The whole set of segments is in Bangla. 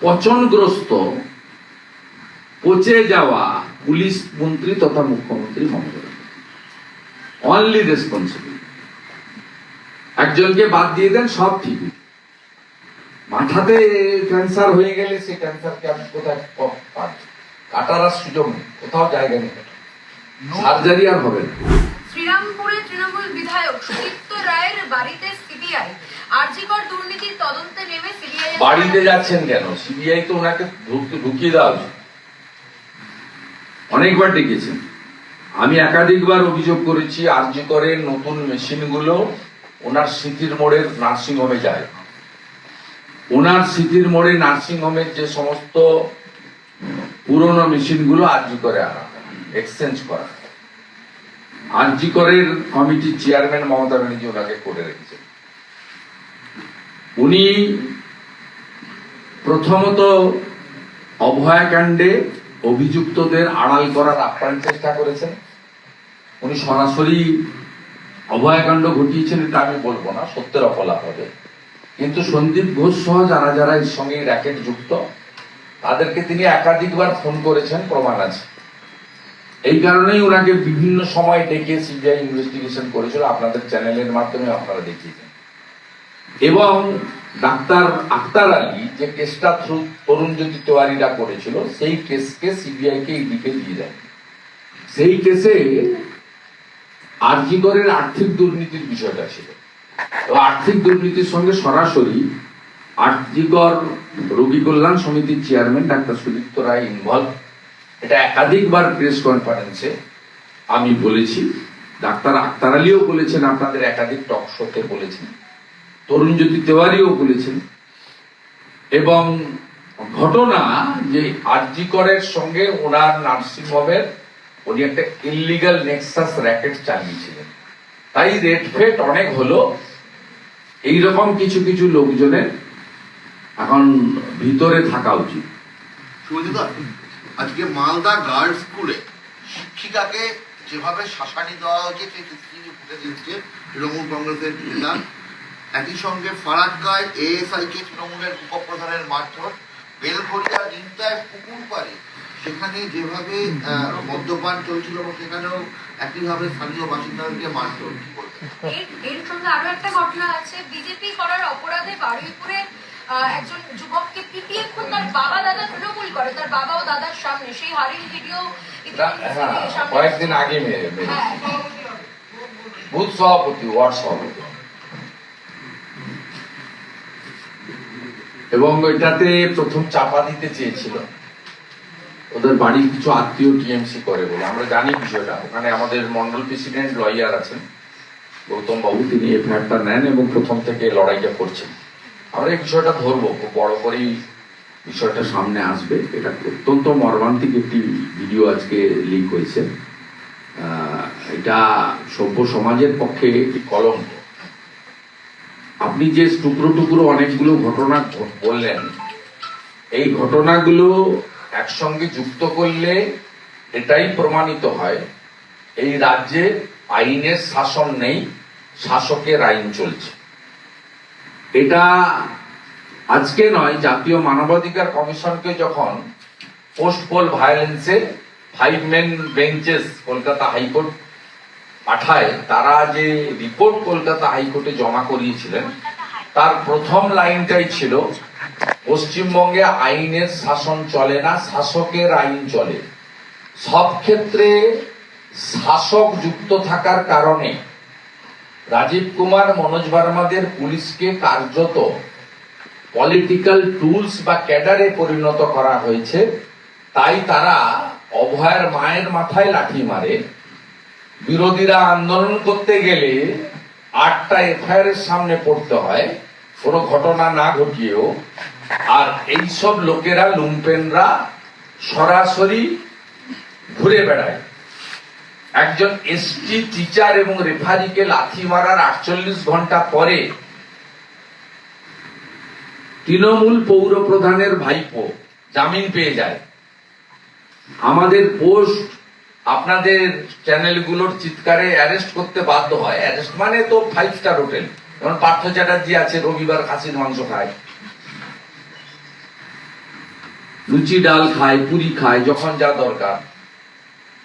পচনগ্রস্ত পচে যাওয়া পুলিশ মন্ত্রী তথা মুখ্যমন্ত্রী মমতা অনলি রেসপন্সিবল একজনকে বাদ দিয়ে দেন সব ঠিক। মাথাতে ক্যান্সার হয়ে গেলে সে ক্যান্সারকে আমি কোথায় কাটার আর সুযোগ নেই কোথাও জায়গা নেই। সার্জারি আর হবে না শ্রীরামপুরে তৃণমূল বিধায়ক সুদীপ্ত রায়ের বাড়িতে সিবিআই আরজিকর দুর্নীতির তদন্তে নেমে সিবিআই বাড়িতে যাচ্ছেন কেন? সিবিআই তো ওনাকে ঢুকিয়ে দেওয়া উচিত। অনেকবার ডেকেছেন। আমি একাধিকবার অভিযোগ করেছি, আরজি করে নতুন মেশিনগুলো ওনার স্মৃতির মোড়ের নার্সিং হোমে যায়। ওনার স্মৃতির মোড়ে নার্সিং হোমের যে সমস্ত পুরনো মেশিনগুলো আরজি করে আনা, এক্সচেঞ্জ করা। আরজি করের কমিটির চেয়ারম্যান মমতা ব্যানার্জি ওনাকে করে রেখেছেন। উনি প্রথমত অভয়াকাণ্ডে অভিযুক্তদের আড়াল করার আপ্রাণ চেষ্টা করেছেন। উনি সরাসরি অভয়াকাণ্ড ঘটিয়েছেন, এটা আমি বলব না, সত্যের অপলাপ হবে। কিন্তু সন্দীপ ঘোষ সহ যারা যারা এর সঙ্গে র্যাকেট যুক্ত, তাদেরকে তিনি একাধিকবার ফোন করেছেন, প্রমাণ আছে। এই কারণেই ওনাকে বিভিন্ন সময় ডেকে সিবিআই ইনভেস্টিগেশন করেছিল। আপনাদের চ্যানেলের মাধ্যমে আপনারা দেখিয়েছেন এবং ডাক্তার আক্তার আলী যে কেসটা থ্রু তরুণজ্যোতি তেওয়ারিরা করেছিল, সেই কেসকে সিবিআই কে ইডিকে দিয়ে দেয়। সেই কেসে আর্জিকরের আর্থিক দুর্নীতির বিষয়টা ছিল। আর্থিক দুর্নীতির সঙ্গে সরাসরি আর্জিকর রোগী কল্যাণ সমিতির chairman doctor Sudipta Roy involve এটা একাধিকবার প্রেস কনফারেন্সে আমি বলেছি। ডাক্তার আক্তার আলীও বলেছেন, আপনাদের একাধিক টক শোতে বলেছেন। তরুণজ্যোতি তেওয়ারিও বলেছেন, এবং ঘটনা যে আরজি করের সঙ্গে ওনার নার্সিং হোমের উনি একটা ইলিগাল নেক্সাস র্যাকেট চালিয়েছিলেন। তাই রেট ফেট অনেক হলো, এইরকম কিছু কিছু লোকজনের এখন ভিতরে থাকা উচিত। আজকে মালদা গার্লস স্কুলে শিক্ষিকাকে যেভাবে শাসানি দেওয়া হয়েছে, সেই ফুটে দিচ্ছে তৃণমূল কংগ্রেসের নেতা একই সঙ্গে ফারাক্কায় এএসআই কে তৃণমূলের উপপ্রধানের মারধর বেলঘরিয়া নিমতায় পুকুর পারে সেখানে যেভাবে আহ, মদ্যপান চলছিল এবং সেখানেও একইভাবে স্থানীয় বাসিন্দাদেরকে মারধর এর সঙ্গে আরও একটা ঘটনা আছে। বিজেপি করার অপরাধে বারুইপুরে একজন যুবককে পিটিয়ে খুন তার বাবা দাদা তৃণমূল করে তার বাবা ও দাদার সামনে। সেই হারিং ভিডিও হ্যাঁ, কয়েকদিন আগে মেরে হ্যাঁ বুথ সভাপতি ওয়ার্ড সভাপতি। এবং এটাতে প্রথম চাপা দিতে চেয়েছিল। ওদের বাড়ির কিছু আত্মীয় টিএমসি করে বলে। আমরা জানি বিষয়টা। ওখানে আমাদের মন্ডল প্রেসিডেন্ট লয়ার আছেন, গৌতম বাবু। তিনি এফআইআরটা নেন এবং প্রথম থেকে লড়াইটা করছেন। আমরা এই বিষয়টা ধরবো। খুব বড় করেই বিষয়টা সামনে আসবে। এটা অত্যন্ত মর্মান্তিক একটি ভিডিও আজকে লিক হয়েছে। এটা সভ্য সমাজের পক্ষে একটি কলঙ্ক। আপনি যে টুকরো টুকরো অনেকগুলো ঘটনা বললেন, এই ঘটনাগুলো একসঙ্গে যুক্ত করলে এটাই প্রমাণিত হয়, এই রাজ্যে আইনের শাসন নেই, শাসকের আইন চলছে। এটা আজকে নয়, জাতীয় মানবাধিকার কমিশনকে যখন post poll ভায়োলেন্সে five men benches Kolkata high court পাঠায়, তারা যে রিপোর্ট কলকাতা হাইকোর্টে জমা করিয়েছিলেন, তার প্রথম লাইনটাই ছিল, পশ্চিমবঙ্গে আইনের শাসন চলে না, শাসকের আইন চলে। সব ক্ষেত্রে শাসক যুক্ত থাকার কারণে রাজীব কুমার, মনোজ ভার্মাদের পুলিশকে কার্যত পলিটিক্যাল টুলস বা ক্যাডারে পরিণত করা হয়েছে, তাই তারা অভয়ের মায়ের মাথায় লাঠি মারে। বিরোধীরা আন্দোলন করতে গেলে আটটা এফআইআর এর সামনে পড়তে হয়, কোনো ঘটনা না ঘটিয়েও। আর এইসব লোকেরা, লুম্পেনরা সরাসরি ঘুরে বেড়ায়। একজন এসটি টিচার এবং রেফারিকে লাথি মারার আটচল্লিশ ঘণ্টা পরে তৃণমূল পৌর প্রধানের ভাইপো জামিন পেয়ে যায়। আমাদের পোস্ট আপনাদের চ্যানেলগুলোর চিৎকারে অ্যারেস্ট করতে বাধ্য হয়। অ্যারেস্ট মানে তো ফাইভ স্টার হোটেল যেমন পার্থ চ্যাটার্জি আছে, রবিবার খাসির মাংস খায়। লুচি, ডাল খায়, পুরি খায়, যখন যা দরকার।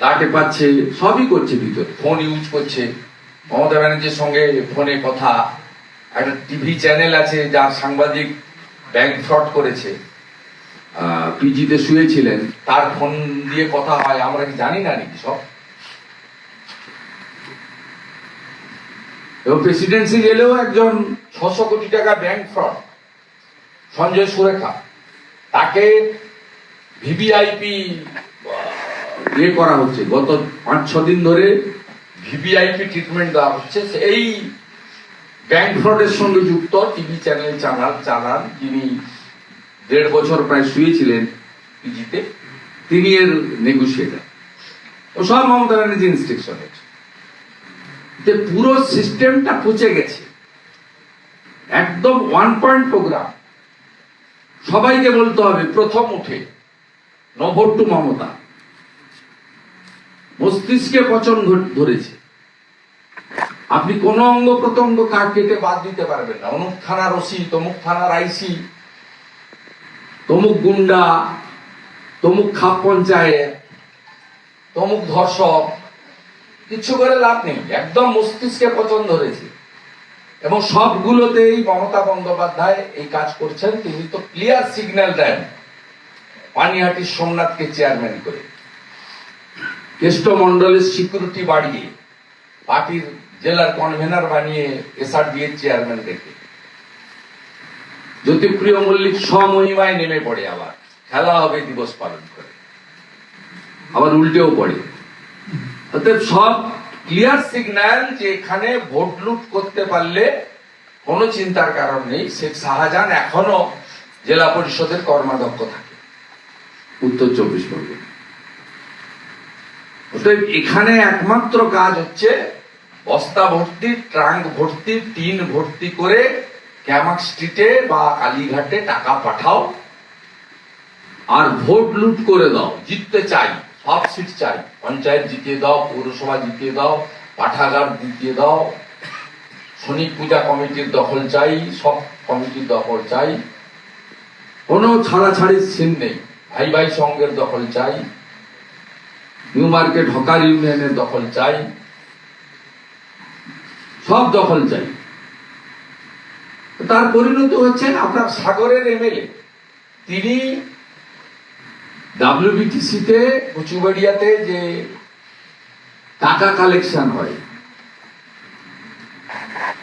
লাটে পাচ্ছে, সবই করছে ভিতরে। ফোন ইউজ করছে। মমতা ব্যানার্জির সঙ্গে ফোনে কথা। একটা টিভি চ্যানেল আছে, যার সাংবাদিক ব্যাংক ফ্রড করেছে। পিজিতে শুয়েছিলেন, তার ফোন দিয়ে কথা হয়, আমরা কি জানি না নাকি সব? এবং প্রেসিডেন্সি গেলেও একজন ছশো কোটি টাকা ব্যাংক ফ্রড, সঞ্জয় সুরেখা, তাকে ভিভিআইপি ইয়ে করা হচ্ছে। গত পাঁচ, ছ দিন ধরে ভিভিআইপি ট্রিটমেন্ট দেওয়া হচ্ছে। এই ব্যাংক ফ্রডের সঙ্গে যুক্ত, টিভি চ্যানেল চালান চালান, যিনি দেড় বছর প্রায় শুয়েছিলেন পিজিতে, তিনি এর নেগোসিয়েটার ও সব মমতা ব্যানার্জি ইনস্ট্রাকশন যে পুরো সিস্টেমটা পচে গেছে। একদম ওয়ান পয়েন্ট প্রোগ্রাম সবাইকে বলতে হবে, প্রথম উঠে নো ভোট টু মমতা। মস্তিষ্কে পচন ধরেছে। আপনি কোন অঙ্গ প্রত্যঙ্গ কাট কেটে বাদ দিতে পারবেন না। অমুক থানার ওসি, তমুক থানার আইসি তমুক গুন্ডা, তমুক খাপ পঞ্চায়েত, তমুক ধর্ষক, কিছু করে লাভ নেই। একদম মস্তিষ্কে পচন ধরেছে। এবং সবগুলোতেই মমতা বন্দ্যোপাধ্যায় এই কাজ করছেন। তিনি তো ক্লিয়ার সিগন্যাল দেন পানিহাটির সোমনাথকে চেয়ারম্যান করে। কেষ্ট মন্ডলের সিকিউরিটি বাড়িয়ে, পার্টির জেলার কনভেনার বানিয়ে এসআরডি এর চেয়ারম্যান রেখে জ্যোতিপ্রিয় মল্লিক স্বমহিমায় নেমে পড়ে আবার, খেলা হবে, দিবস পালন করে। আবার উল্টেও পড়ে। অতএব সব ক্লিয়ার সিগন্যাল যে এখানে ভোট লুট করতে পারলে কোনো চিন্তার কারণ নেই। শেখ শাহজাহান এখনও জেলা পরিষদের কর্মাধ্যক্ষ থাকে। উত্তর চব্বিশ পরগনা। অতএব এখানে একমাত্র কাজ হচ্ছে বস্তা ভর্তি, ট্রাঙ্ক ভর্তি, টিন ভর্তি করে ক্যামাক স্ট্রিটে বা কালীঘাটে টাকা পাঠাও আর ভোট লুট করে দাও, জিততে চাই, সব সিট চাই, পঞ্চায়েত জিতিয়ে দাও, পৌরসভা জিতিয়ে দাও, পাঠাগার জিতিয়ে দাও, শনিক পূজা কমিটির দখল চাই, সব কমিটির দখল চাই, কোনো ছাড়াছাড়ির সিন নেই, ভাই ভাই সঙ্গের দখল চাই, নিউ মার্কেট হকার ইউনিয়নের দখল চাই, সব দখল চাই। তার পরিণতি হচ্ছেন আপনার সাগরের এমএলএ। তিনি ডাব্লিউবিটিসিতে কচুবাড়িয়াতে যে টাকা কালেকশন হয়,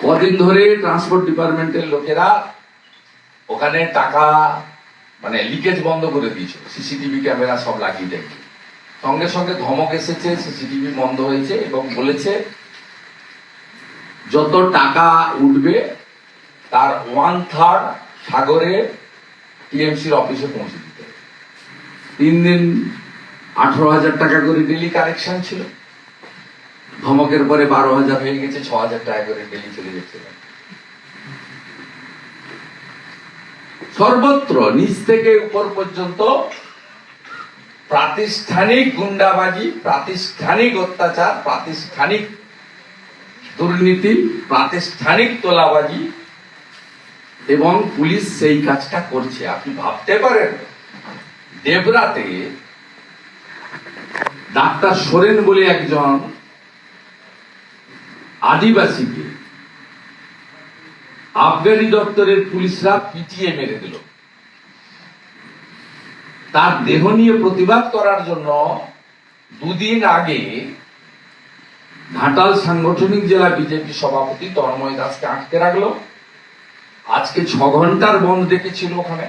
কদিন ধরে ট্রান্সপোর্ট ডিপার্টমেন্টের লোকেরা ওখানে টাকা মানে লিকেজ বন্ধ করে দিয়েছিল সিসিটিভি ক্যামেরা সব লাগিয়ে দেয়। সঙ্গে সঙ্গে ধমক এসেছে সিসিটিভি বন্ধ হয়েছে এবং বলেছে, যত টাকা উঠবে তার ওয়ান থার্ড সাগরে টিএমসির অফিসে পৌঁছে দিতে তিন দিন আঠারো হাজার টাকা করে ডেলি কালেকশন ছিল। ধমকের পরে বারো হাজার হয়ে গেছে, ছ হাজার টাকা করে ডেলি চলে যাচ্ছে। সর্বত্র, নিচ থেকে উপর পর্যন্ত প্রাতিষ্ঠানিক গুন্ডাবাজি, প্রাতিষ্ঠানিক অত্যাচার, প্রাতিষ্ঠানিক দুর্নীতি, প্রাতিষ্ঠানিক তোলাবাজি এবং পুলিশ সেই কাজটা করছে। আপনি ভাবতে পারেন, দেবরাতে ডাক্তার সোরেন বলে একজন আদিবাসীকে আবগারি দপ্তরের পুলিশরা পিটিয়ে মেরে দিল। তার দেহ নিয়ে প্রতিবাদ করার জন্য দুদিন আগে ঘাটাল সাংগঠনিক জেলা বিজেপি সভাপতি তন্ময় দাসকে আটকে রাখল। আজকে ছ ঘণ্টার বন্ধ ডেকেছিল ওখানে।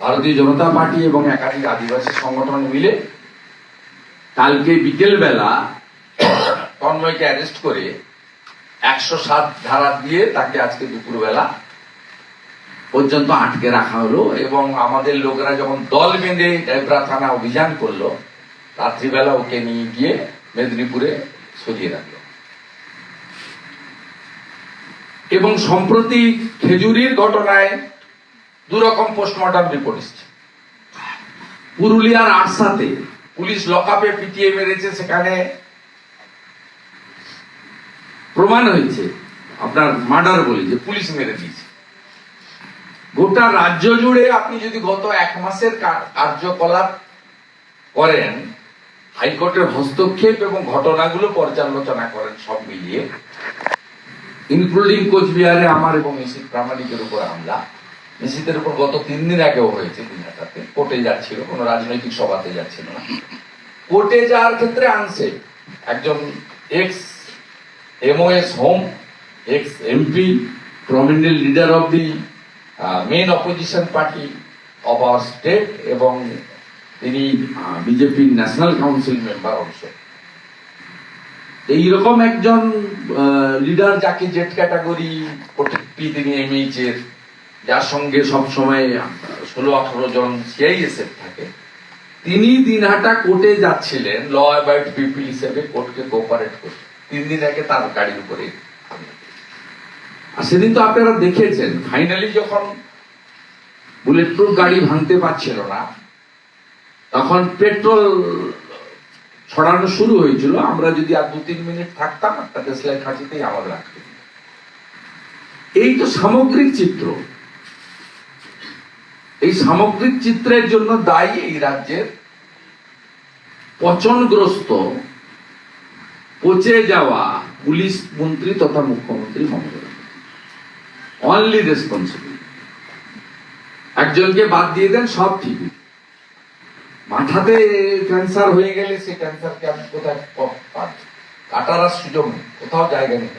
ভারতীয় জনতা পার্টি এবং একাধিক আদিবাসী সংগঠন মিলে। কালকে বিকেলবেলা তন্ময়কে অ্যারেস্ট করে একশো সাত ধারা দিয়ে তাকে আজকে দুপুরবেলা পর্যন্ত আটকে রাখা হলো এবং আমাদের লোকেরা যখন দল বেঁধে ডেবরা থানা অভিযান করল, রাত্রিবেলা ওকে নিয়ে গিয়ে মেদিনীপুরে সরিয়ে রাখল। এবং সম্প্রতি খেজুরির ঘটনায় দুরকম পোস্টমর্টম রিপোর্ট এসছে। পুরুলিয়ার আরসাতে পুলিশ লকআপে পিটিয়ে মেরেছে, সেখানে প্রমাণ হয়েছে, আপনার মার্ডার বলে যে পুলিশ মেরে দিয়েছে। গোটা রাজ্য জুড়ে আপনি যদি গত এক মাসের কার্যকলাপ করেন, হাইকোর্টের হস্তক্ষেপ এবং ঘটনাগুলো পর্যালোচনা করেন সব মিলিয়ে ইনক্লুডিং কোচবিহারে আমার এবং নিশিত প্রামাণিকের উপর হামলা। নিশিতের উপর গত তিন দিন আগেও হয়েছে দিনটাতে কোর্টে যাচ্ছিল, কোনো রাজনৈতিক সভাতে যাচ্ছিল না। কোর্টে যাওয়ার ক্ষেত্রে আনছে। একজন ex MOS home ex MP prominent leader of the main opposition party of our state এবং তিনি বিজেপির ন্যাশনাল কাউন্সিল মেম্বার অংশ এইরকম একজন লিডার যাকে জেট ক্যাটাগরি এর, যার সঙ্গে সবসময় ষোলো, আঠারো জন সিআইএসএফ থাকে, তিনি দিনহাটা কোর্টে যাচ্ছিলেন ল অ্যাবাইড পিপল হিসেবে কোর্টকে কোঅপারেট করতে। তিন দিন আগে তার গাড়ির উপরে আর সেদিন তো আপনারা দেখেছেন ফাইনালি যখন বুলেট প্রুফ গাড়ি ভাঙতে পারছিল না, তখন পেট্রোল ছড়ানো শুরু হয়েছিল, আমরা যদি আর দু তিন মিনিট থাকতাম, একটা দেশলাই খাঁচিতেই আমাদের রাখতে এই তো সামগ্রিক চিত্র। এই সামগ্রিক চিত্রের জন্য দায়ী এই রাজ্যের পচনগ্রস্ত, পচে যাওয়া পুলিশ মন্ত্রী তথা মুখ্যমন্ত্রী মমতা অনলি রেসপন্সিবল একজনকে বাদ দিয়ে দেন, সব ঠিক মাথাতে ক্যান্সার হয়ে গেলে সে ক্যান্সারকে আপনি কোথায় কাটার আর সুযোগ নেই, কোথাও জায়গা নেই।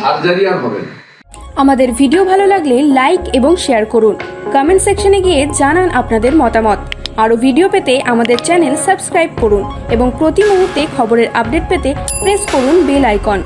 সার্জারি আর হবে না। আমাদের ভিডিও ভালো লাগলে লাইক এবং শেয়ার করুন। কমেন্ট সেকশনে গিয়ে জানান আপনাদের মতামত। আরও ভিডিও পেতে আমাদের চ্যানেল সাবস্ক্রাইব করুন এবং প্রতি মুহূর্তে খবরের আপডেট পেতে প্রেস করুন বেল আইকন